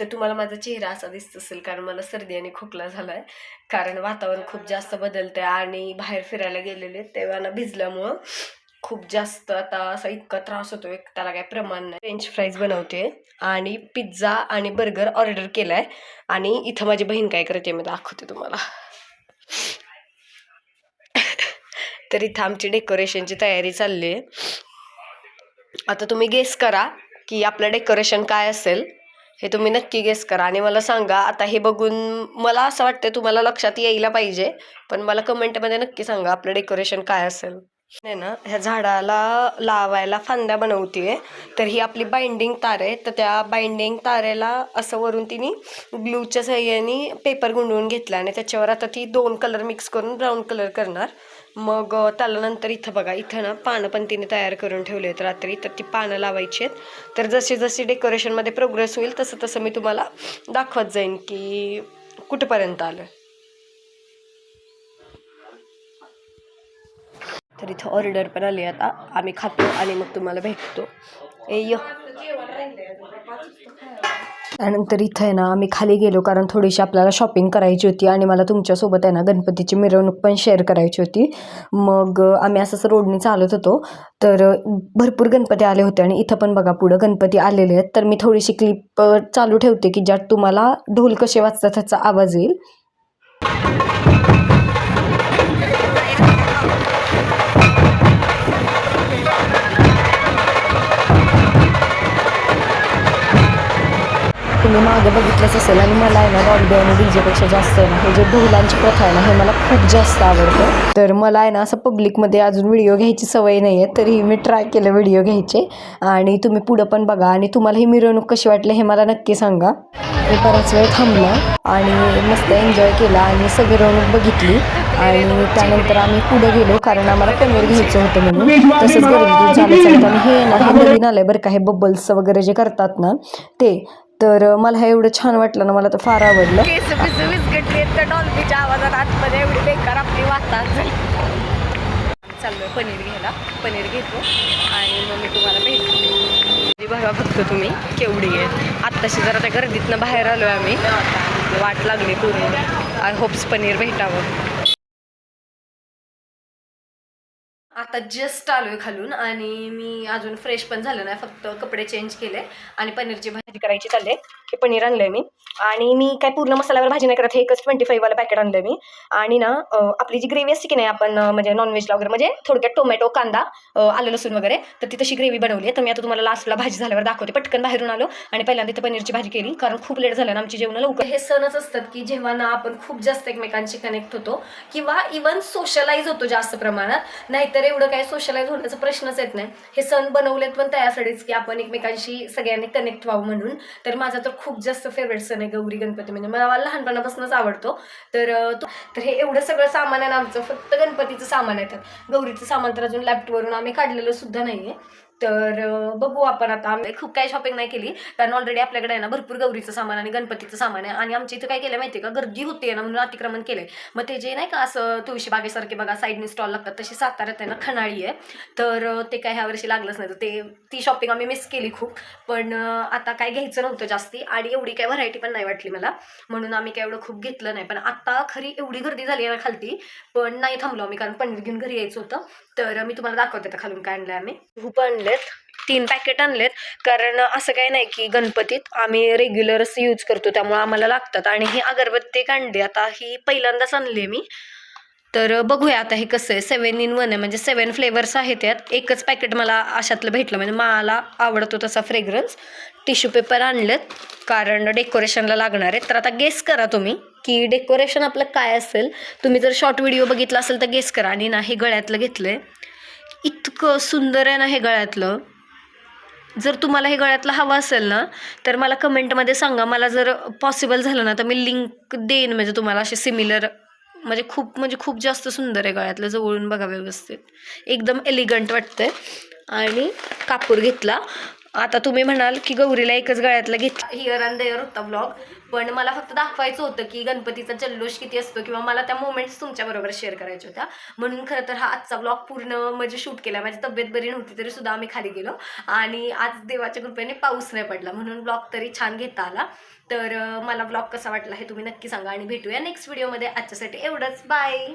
तर तुम्हाला माझा चेहरा असा दिसत असेल कारण मला सर्दी आणि खोकला झाला आहे कारण वातावरण खूप जास्त बदलतं आहे आणि बाहेर फिरायला गेलेले तेव्हा ना भिजल्यामुळं खूप जास्त आता असा इतका त्रास होतो एक त्याला काय प्रमाण नाही. फ्रेंच फ्राईज बनवते आणि पिझ्झा आणि बर्गर ऑर्डर केलाय आणि इथं माझी बहीण काय करते मी दाखवते तुम्हाला. तर इथं आमची डेकोरेशनची तयारी चालली आहे आता तुम्ही गेस करा की आपलं डेकोरेशन काय असेल? हे तुम्ही नक्की गेस करा आणि मला सांगा आता हे बघून मला असं वाटतं तुम्हाला लक्षात यायला पाहिजे पण मला कमेंटमध्ये नक्की सांगा आपलं डेकोरेशन काय असेल. नाही ना ह्या झाडाला लावायला फांद्या बनवतीये तर ही आपली बाइंडिंग तार आहे तर त्या बाइंडिंग तारेला असं वरून तिने ग्लूच्या सहाय्याने पेपर गुंडवून घेतला आणि त्याच्यावर आता ती दोन कलर मिक्स करून ब्राऊन कलर करणार. मग त्याला नंतर इथं बघा इथं ना पानं पण तिने तयार करून ठेवले आहेत रात्री. तर ती पानं लावायची आहेत. तर जशी जशी डेकोरेशनमध्ये प्रोग्रेस होईल तसं तसं मी तुम्हाला दाखवत जाईन की कुठपर्यंत आलं. तर इथं ऑर्डर पण आली आता. आम्ही खातो आणि मग तुम्हाला भेटतो. ए य. त्यानंतर इथं आहे ना आम्ही खाली गेलो कारण थोडीशी आपल्याला शॉपिंग करायची होती आणि मला तुमच्यासोबत आहे ना गणपतीची मिरवणूक पण शेअर करायची होती. मग आम्ही आम्ही असंच रोडने चालत होतो. तर भरपूर गणपती आले होते आणि इथं पण बघा पुढं गणपती आलेले आहेत. तर मी थोडीशी क्लिप चालू ठेवते की ज्यात तुम्हाला ढोल कसे वाजतात त्याचा आवाज येईल. तुम्ही मागं बघितलंच असेल आणि मला आहे ना डॉल्बी आणि डीजेपेक्षा जास्त आहे ना हे जे ढोलांची प्रथा आहे ना हे मला खूप जास्त आवडतं. तर मला आहे ना असं पब्लिकमध्ये अजून व्हिडिओ घ्यायची सवय नाही आहे तरीही मी ट्राय केलं व्हिडिओ घ्यायचे. आणि तुम्ही पुढं पण बघा आणि तुम्हाला ही मिरवणूक कशी वाटली हे मला नक्की सांगा. मी बराच वेळ थांबला आणि मस्त एन्जॉय केला आणि सगळी मिरवणूक बघितली. आणि त्यानंतर आम्ही पुढे गेलो कारण आम्हाला पनीर घ्यायचं होतं म्हणून. तसंच गर्दी झालं चालतं. आणि हे ना हे नवीन आलंय बरं का हे बबल्स वगैरे जे करतात ना ते. तर मला हे एवढं छान वाटलं ना मला तर फार आवडलं. केस बिस विस्कटली तर डॉल्बीच्या आवाजात आतमध्ये एवढी बेकार आपली वाहतात चाललोय पनीर घ्यायला. पनीर घेतो आणि मग मी तुम्हाला भेटते. बघा फक्त तुम्ही केवढी आहे आत्ताशी जरा त्या गर्दीतनं बाहेर आलो आहे आम्ही. वाट लागली पूर्ण. आय होप्स पनीर भेटावं. आता जस्ट आलो आहे खालून आणि मी अजून फ्रेश पण झालं नाही फक्त कपडे चेंज केले आणि पनीरची भाजी करायची चालले हे पनीर आणलंय मी. आणि मी काय पूर्ण मसाल्यावर भाजी नाही करत हे एकच ट्वेंटी फाईव्ह वाला पॅकेट आणलंय मी. आणि ना आपली जी ग्रेव्ही असते की नाही आपण म्हणजे नॉनव्हेजला वगैरे म्हणजे थोडक्यात टोमॅटो कांदा आलं लसूण वगैरे तर ती तशी ग्रेव्ही बनवली आहे. तर मी आता तुम्हाला लास्टला भाजी झाल्यावर दाखवते. पटकन बाहेरून आलो आणि पहिल्यांदा तिथे पनीरची भाजी केली कारण खूप लेट झालं ना आमची जेवण लवकर. हे सणच असतात की जेव्हा ना आपण खूप जास्त एकमेकांशी कनेक्ट होतो किंवा इवन सोशलाईज होतो जास्त प्रमाणात नाहीतर एवढं काय सोशलाईज होण्याचा प्रश्नच येत नाही. हे सण बनवलेत पण त्यासाठीच की आपण एकमेकांशी सगळ्यांनी कनेक्ट व्हावं म्हणून. तर माझा तर खूप जास्त फेवरेट सण आहे गौरी गणपती म्हणजे मला लहानपणापासूनच आवडतो. तर तर हे एवढं सगळं सामान आहे ना आमचं. फक्त गणपतीचं सामान आहे गौरीचं सामान तर अजून लॅपटॉपवरून आम्ही काढलेलं सुद्धा नाही आहे तर बघू आपण आता. आम्ही खूप काही शॉपिंग नाही केली. कारण ऑलरेडी आपल्याकडे आहे ना भरपूर गौरीचं सामान आणि गणपतीचं सामान आहे. आणि आमच्या इथं काय केलं माहिती आहे का? गर्दी होती ना म्हणून अतिक्रमण केलंय. मग ते जे नाही का असं तुळशी बागेसारखे बघा साईडने स्टॉल लागतात तशी साताऱ्यात आहे ना खणाळी आहे. तर ते काय ह्या वर्षी लागलंच नाही. तर ते ती शॉपिंग आम्ही मिस केली खूप. पण आता काय घ्यायचं नव्हतं जास्ती. आणि एवढी काय व्हरायटी पण नाही वाटली मला. म्हणून आम्ही काय एवढं खूप घेतलं नाही. पण आता खरी एवढी गर्दी झाली आहे ना खालती. पण नाही थांबलो आम्ही कारण पनीर घेऊन घरी यायचं होतं. तर मी तुम्हाला दाखवते आता खालून काय आणलं आम्ही. खूप आणलं आणलेत. तीन पॅकेट आणलेत. कारण असं काही नाही की गणपतीत आम्ही रेग्युलरच यूज करतो त्यामुळे आम्हाला लागतात. आणि ही अगरबत्ती कांडी आता ही पहिल्यांदाच आणली आहे मी. तर बघूया आता हे कसं आहे. सेवन इन वन आहे. म्हणजे सेवन फ्लेवर्स आहेत यात. एकच पॅकेट मला अशातलं भेटलं. म्हणजे मला आवडतो तसा फ्रेग्रन्स टिश्यू पेपर आणलेत. कारण डेकोरेशनला लागणार आहेत तर आता गेस करा तुम्ही की डेकोरेशन आपलं काय असेल. तुम्ही जर शॉर्ट व्हिडिओ बघितला असेल तर गेस करा. आणि ना हे गळ्यातलं घेतलं आहे इतकं सुंदर आहे ना हे गळ्यातलं. जर तुम्हाला हे गळ्यातलं हवं असेल ना तर मला कमेंटमध्ये सांगा. मला जर पॉसिबल झालं ना तर मी लिंक देईन. म्हणजे तुम्हाला असे सिमिलर म्हणजे खूप म्हणजे खूप जास्त सुंदर आहे गळ्यातलं. जवळून बघा व्यवस्थित. एकदम एलिगंट वाटतंय. आणि कापूर घेतला. आता तुम्ही म्हणाल की गौरीला एकच गळ्यातला घेतला हिअर अँड देअर होता ब्लॉग पण मला फक्त दाखवायचं होतं की गणपतीचा जल्लोष किती असतो किंवा मला त्या मोमेंट्स तुमच्याबरोबर शेअर करायच्या होत्या. म्हणून खरं तर हा आजचा ब्लॉग पूर्ण म्हणजे शूट केला. माझी तब्येत बरी नव्हती तरी सुद्धा आम्ही खाली गेलो. आणि आज देवाच्या कृपेने पाऊस नाही पडला. म्हणून ब्लॉग तरी छान घेता आला. तर मला ब्लॉग कसा वाटला हे तुम्ही नक्की सांगा आणि भेटूया नेक्स्ट व्हिडिओमध्ये आजच्यासाठी एवढंच. बाय